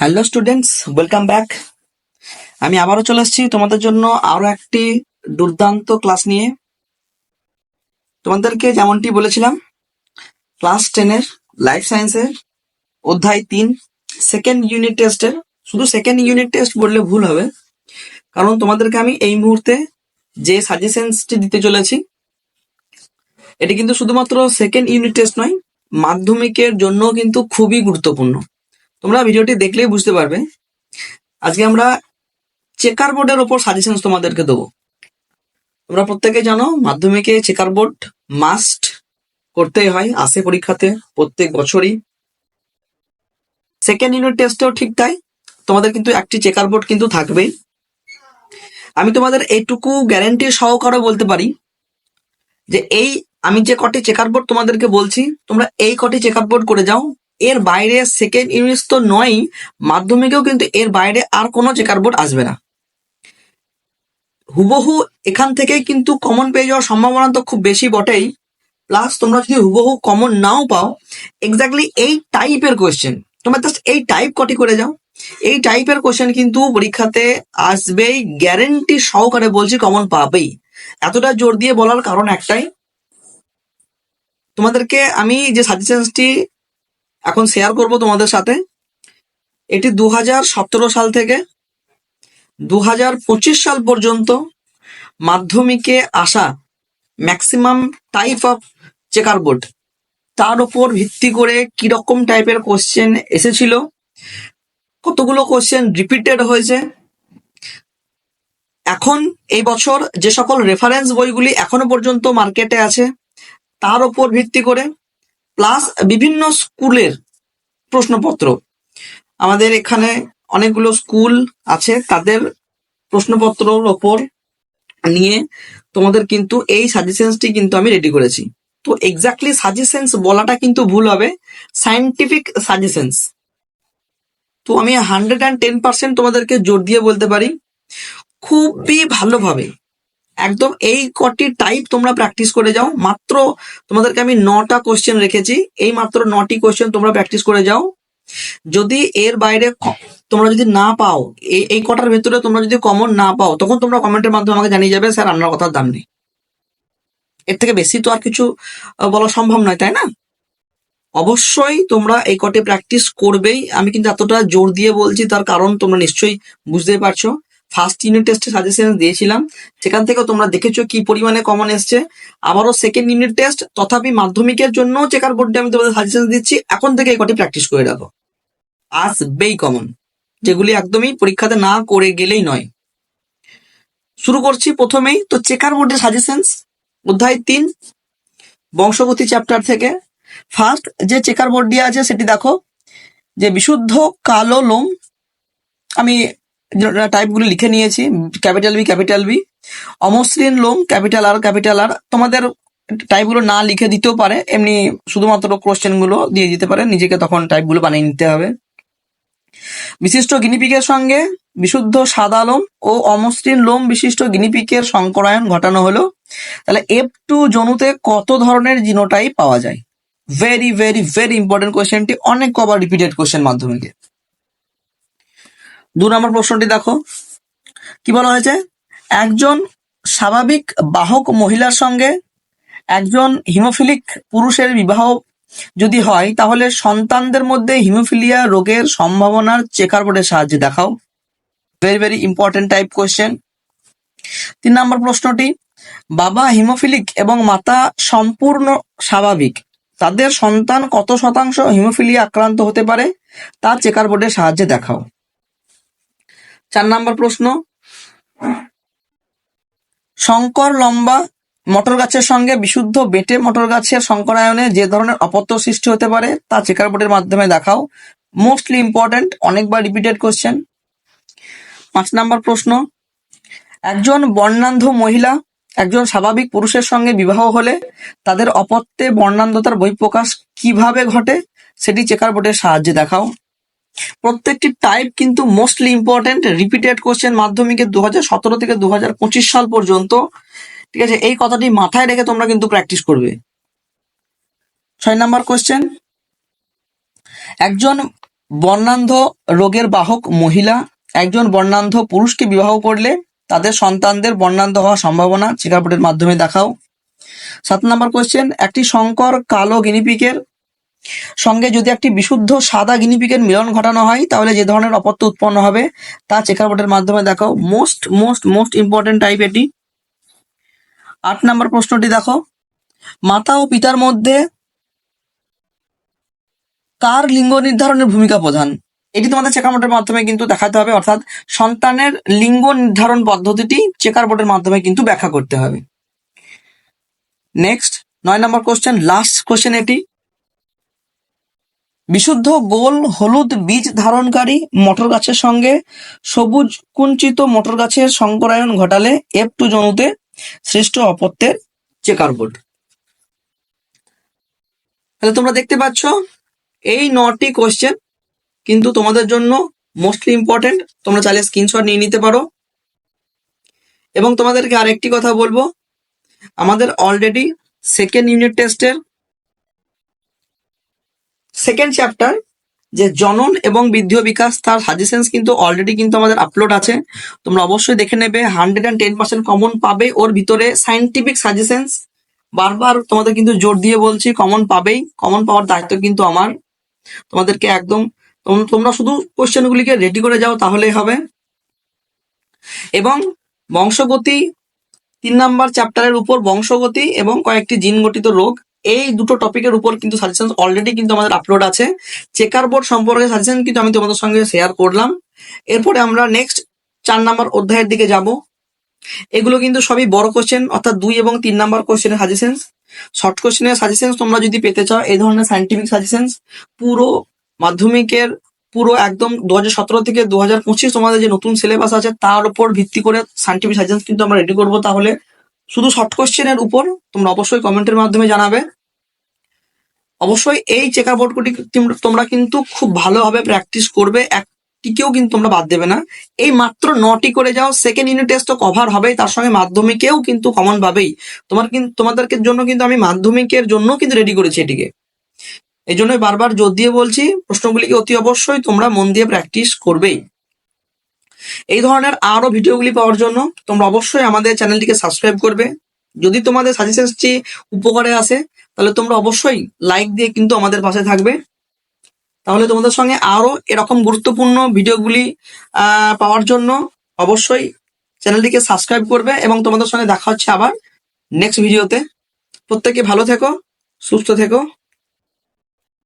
Hello students welcome back আমি আবারও চলে এসেছি তোমাদের জন্য আরও একটি দুর্দান্ত ক্লাস নিয়ে। তোমাদেরকে যেমনটি বলেছিলাম ক্লাস টেনের লাইফ সায়েন্সের অধ্যায় তিন সেকেন্ড ইউনিট টেস্টের শুধু সেকেন্ড ইউনিট টেস্ট বললে ভুল হবে, কারণ তোমাদেরকে আমি এই মুহূর্তে যে সাজেশনসটি দিতে চলেছি, এটি কিন্তু শুধুমাত্র সেকেন্ড ইউনিট টেস্ট নয়, মাধ্যমিকের জন্য কিন্তু খুবই গুরুত্বপূর্ণ। তোমরা ভিডিওটি দেখলেই বুঝতে পারবে। আজকে আমরা চেকার বোর্ডের ওপর সাজেশন তোমাদেরকে দেবো। তোমরা প্রত্যেকে জানো, মাধ্যমিকে চেকার বোর্ড মাস্ট করতেই হয়, আসে পরীক্ষাতে প্রত্যেক বছরই। সেকেন্ড ইউনিট টেস্টেও ঠিক তাই, তোমাদের কিন্তু একটি চেকার বোর্ড কিন্তু থাকবেই। আমি তোমাদের এইটুকু গ্যারেন্টি সহকারে বলতে পারি যে এই আমি যে কটি চেকার বোর্ড তোমাদেরকে বলছি, তোমরা এই কটি চেকার বোর্ড করে যাও এর বাইরে সেকেন্ড ইউনিট তো নয়ই, মাধ্যমিকেও কিন্তু এর বাইরে আর কোনো চেকার বোর্ড আসবে না। হুবহু এখান থেকেই কিন্তু কমন পেয়ে যাওয়ার সম্ভাবনা তো খুব বেশি বটেই। প্লাস তোমরা যদি হুবহু কমন নাও পাও এক্স্যাক্টলি এই টাইপের কোয়েশ্চেন তোমরা জাস্ট এই টাইপ কটি করে যাও। এই টাইপের কোয়েশ্চেন কিন্তু পরীক্ষাতে আসবেই গ্যারেন্টি সহকারে বলছি কমন পাবেই। এতটা জোর দিয়ে বলার কারণ একটাই, তোমাদেরকে আমি যে সাজেশনসটি এখন শেয়ার করব তোমাদের সাথে। এটি দু সাল থেকে দু পঁচিশ সাল পর্যন্ত মাধ্যমিকে আসা maximum type of checker board তার উপর ভিত্তি করে কীরকম টাইপের কোশ্চেন এসেছিল, কতগুলো কোশ্চেন রিপিটেড হয়েছে। এখন এই বছর যে সকল রেফারেন্স বইগুলি এখনও পর্যন্ত মার্কেটে আছে, তার উপর ভিত্তি করে প্লাস বিভিন্ন স্কুলের প্রশ্নপত্র। আমাদের এখানে অনেকগুলো স্কুল আছে, তাদের প্রশ্নপত্রর ওপর নিয়ে তোমাদের কিন্তু এই সাজেশনসটি কিন্তু আমি রেডি করেছি। তো এক্স্যাক্টলি সাজেশনস বলাটা কিন্তু ভুল হবে। সায়েন্টিফিক সাজেশনস তো আমি হান্ড্রেড অ্যান্ড টেন পার্সেন্ট তোমাদেরকে জোর দিয়ে বলতে পারি, খুবই ভালোভাবে একদম এই কটি টাইপ তোমরা প্র্যাকটিস করে যাও। মাত্র তোমাদেরকে আমি নটা কোশ্চেন রেখেছি। এই মাত্র নটি কোশ্চেন তোমরা প্র্যাকটিস করে যাও। যদি এর বাইরে তোমরা যদি না পাও এই কটার ভেতরে তোমরা যদি কমন না পাও, তখন তোমরা কমেন্টের মাধ্যমে আমাকে জানিয়ে যাবে, স্যার, আপনার কথার দাম নেই। এর থেকে বেশি তো আর কিছু বলা সম্ভব নয়, তাই না? অবশ্যই তোমরা এই কটে প্র্যাকটিস করবেই। আমি কিন্তু এতটা জোর দিয়ে বলছি, তার কারণ তোমরা নিশ্চয়ই বুঝতেই পারছ। ফার্স্ট ইউনিট টেস্টে সাজেশন দিয়েছিলাম। সেখান থেকে তোমরা দেখেছ কি পরিমাণে কমন এসছে। আবারও সেকেন্ড ইউনিট টেস্ট তথাপি মাধ্যমিকের জন্য চেকার বোর্ডে আমি তোমাদের সাজেশন দিচ্ছি। এখন থেকে এই কটি প্র্যাকটিস করে রাখো। আসবেই কমন যেগুলি একদমই পরীক্ষাতে না করে গেলেই নয়। শুরু করছি প্রথমেই। তো চেকার বোর্ডের সাজেশনস অধ্যায় তিন, বংশগতি চ্যাপ্টার থেকে। ফার্স্ট যে চেকার বোর্ড দিয়ে আছে, সেটি দেখো। যে বিশুদ্ধ কালো লোম, আমি টাইপগুলো লিখে নিয়েছি ক্যাপিটাল বি ক্যাপিটাল বি অমসৃণ লোম ক্যাপিটাল আর ক্যাপিটাল আর তোমাদের টাইপগুলো না লিখে দিতেও পারে, এমনি শুধুমাত্র কোশ্চেনগুলো দিয়ে দিতে পারে, নিজেকে তখন টাইপগুলো বানিয়ে নিতে হবে। বিশিষ্ট গিনিপিকের সঙ্গে বিশুদ্ধ সাদা লোম ও অমসৃণ লোম বিশিষ্ট গিনিপিকের সংকরায়ন ঘটানো হলো। তাহলে এফ টু জনুতে কত ধরনের জিনোটাইপ পাওয়া যায়? ভেরি ভেরি ভেরি ইম্পর্টেন্ট কোয়েশ্চেনটি অনেক কবার রিপিটেড কোয়েশ্চেন মাধ্যমিকে দু নম্বর প্রশ্নটি দেখো। কি বলা হয়েছে? একজন স্বাভাবিক বাহক মহিলার সঙ্গে একজন হিমোফিলিক পুরুষের বিবাহ যদি হয়, তাহলে সন্তানদের মধ্যে হিমোফিলিয়া রোগের সম্ভাবনার চেকার বোর্ডের সাহায্যে দেখাও। Very very important type question তিন নম্বর প্রশ্নটি, বাবা হিমোফিলিক এবং মাতা সম্পূর্ণ স্বাভাবিক, তাদের সন্তান কত শতাংশ হিমোফিলিয়া আক্রান্ত হতে পারে, তা চেকার বোর্ডের সাহায্যে দেখাও। চার নম্বর প্রশ্ন। শঙ্কর লম্বা মটর গাছের সঙ্গে বিশুদ্ধ বেটে মটর গাছের সংকরায়নে যে ধরনের অপত্য সৃষ্টি হতে পারে তা চেকার বোর্ডের মাধ্যমে দেখাও। মোস্টলি ইম্পর্টেন্ট অনেকবার রিপিটেড কোশ্চেন পাঁচ নাম্বার প্রশ্ন, একজন বর্ণান্ধ মহিলা একজন স্বাভাবিক পুরুষের সঙ্গে বিবাহ হলে তাদের অপত্যে বর্ণান্ধতার বহিঃপ্রকাশ কীভাবে ঘটে সেটি চেকার বোর্ডের সাহায্যে দেখাও। প্রত্যেকটি টাইপ কিন্তু মোস্টলি ইম্পর্টেন্ট রিপিটেড কোশ্চেন মাধ্যমিকে দু সতেরো থেকে দু সাল পর্যন্ত। ঠিক আছে, এই কথাটি মাথায় রেখে তোমরা কিন্তু প্র্যাকটিস করবে। ছয় নাম্বার কোশ্চেন একজন বর্ণান্ধ রোগের বাহক মহিলা, একজন বর্ণান্ধ পুরুষকে বিবাহ করলে তাদের সন্তানদের বর্ণান্ধ হওয়ার সম্ভাবনা চেকার মাধ্যমে দেখাও। সাত নম্বর কোয়েশ্চেন একটি সংকর কালো গিনিপিকের সঙ্গে যদি একটি বিশুদ্ধ সাদা গিনিপিকের মিলন ঘটানো হয়, তাহলে যে ধরনের অপত্য উৎপন্ন হবে, তা চেকার বোর্ডের মাধ্যমে দেখো। Most most most important type এটি। আট নম্বর প্রশ্নটি দেখো। মাতা ও পিতার মধ্যে কার লিঙ্গ নির্ধারণের ভূমিকা প্রধান? এটি তোমাদের চেকার বোর্ডের মাধ্যমে কিন্তু দেখাতে হবে, অর্থাৎ সন্তানের লিঙ্গ নির্ধারণ পদ্ধতিটি চেকার বোর্ডের মাধ্যমে কিন্তু ব্যাখ্যা করতে হবে। নেক্সট নয় নম্বর কোশ্চেন লাস্ট কোশ্চেন এটি। বিশুদ্ধ গোল হলুদ বীজ ধারণকারী মটর গাছের সঙ্গে সবুজ কুঞ্চিত মটর গাছের সংকরায়ন ঘটালে এফ টু জনুতে সৃষ্ট অপত্যের চেকার বোর্ড। তাহলে তোমরা দেখতে পাচ্ছ, এই নটি কোশ্চেন কিন্তু তোমাদের জন্য মোস্টলি ইম্পর্টেন্ট তোমরা চাইলে স্ক্রিনশট নিয়ে নিতে পারো। এবং তোমাদেরকে আরেকটি কথা বলব, আমাদের অলরেডি সেকেন্ড ইউনিট টেস্টের সেকেন্ড চ্যাপ্টার যে জনন এবং বৃদ্ধি বিকাশ, তার সাজেশনস কিন্তু অলরেডি কিন্তু আমাদের আপলোড আছে। তোমরা অবশ্যই দেখে নেবে hundred and ten percent common পাবে, ওর ভিতরে সাইন্টিফিক সাজেশনস বারবার তোমাদের কিন্তু জোর দিয়ে বলছি কমন পাবেই কমন পাওয়ার দায়িত্ব কিন্তু আমার। তোমাদেরকে একদম তোমরা শুধু কোশ্চেনগুলিকে রেডি করে যাও, তাহলেই হবে। এবং বংশগতি, তিন নাম্বার চ্যাপ্টারের উপর বংশগতি এবং কয়েকটি জিন গঠিত রোগ এই দুটো টপিকের উপর কিন্তু সাজেশন অলরেডি কিন্তু আমাদের আপলোড আছে। চেকার বোর্ড সম্পর্কে সাজেশন কিন্তু আমি তোমাদের সঙ্গে শেয়ার করলাম। এরপরে আমরা নেক্সট চার নাম্বার অধ্যায়ের দিকে যাব। এগুলো কিন্তু সবই বড় কোশ্চেন অর্থাৎ দুই এবং তিন নাম্বার কোশ্চেনের সাজেশন শর্ট কোশ্চেনের সাজেশন তোমরা যদি পেতে চাও, এই ধরনের সাইন্টিফিক সাজেশন পুরো মাধ্যমিকের, পুরো একদম দু সতেরো থেকে দু হাজার পঁচিশ তোমাদের যে নতুন সিলেবাস আছে, তার উপর ভিত্তি করে সাইন্টিফিক সাজেশন কিন্তু আমরা রেডি করব। তাহলে শুধু শর্ট কোশ্চেনের উপর তোমরা অবশ্যই কমেন্টের মাধ্যমে জানাবে। অবশ্যই এই চেকার বোর্ডগুলি তোমরা কিন্তু খুব ভালোভাবে প্র্যাকটিস করবে। একটিকেও কিন্তু তোমরা বাদ দেবে না। এই মাত্র নটি করে যাও সেকেন্ড ইউনিট টেস্ট তো কভার হবেই, তার সঙ্গে মাধ্যমিকেও কিন্তু কমন পাবেই। তোমার কিন্তু তোমাদেরকে জন্য কিন্তু আমি মাধ্যমিকের জন্য কিন্তু রেডি করেছি এটিকে। এই জন্য বারবার জোর দিয়ে বলছি, প্রশ্নগুলিকে অতি অবশ্যই তোমরা মন দিয়ে প্র্যাকটিস করবেই। এই ধরনের আরও ভিডিওগুলি পাওয়ার জন্য তোমরা অবশ্যই আমাদের চ্যানেলটিকে সাবস্ক্রাইব করবে। যদি তোমাদের সাজেশনটি উপকারে আসে তাহলে তোমরা অবশ্যই লাইক দিয়ে কিন্তু আমাদের পাশে থাকবে। তাহলে তোমাদের সঙ্গে আরও এরকম গুরুত্বপূর্ণ ভিডিওগুলি পাওয়ার জন্য অবশ্যই চ্যানেলটিকে সাবস্ক্রাইব করবে এবং তোমাদের সঙ্গে দেখা হচ্ছে আবার নেক্সট ভিডিওতে প্রত্যেকে ভালো থেকো, সুস্থ থেকো।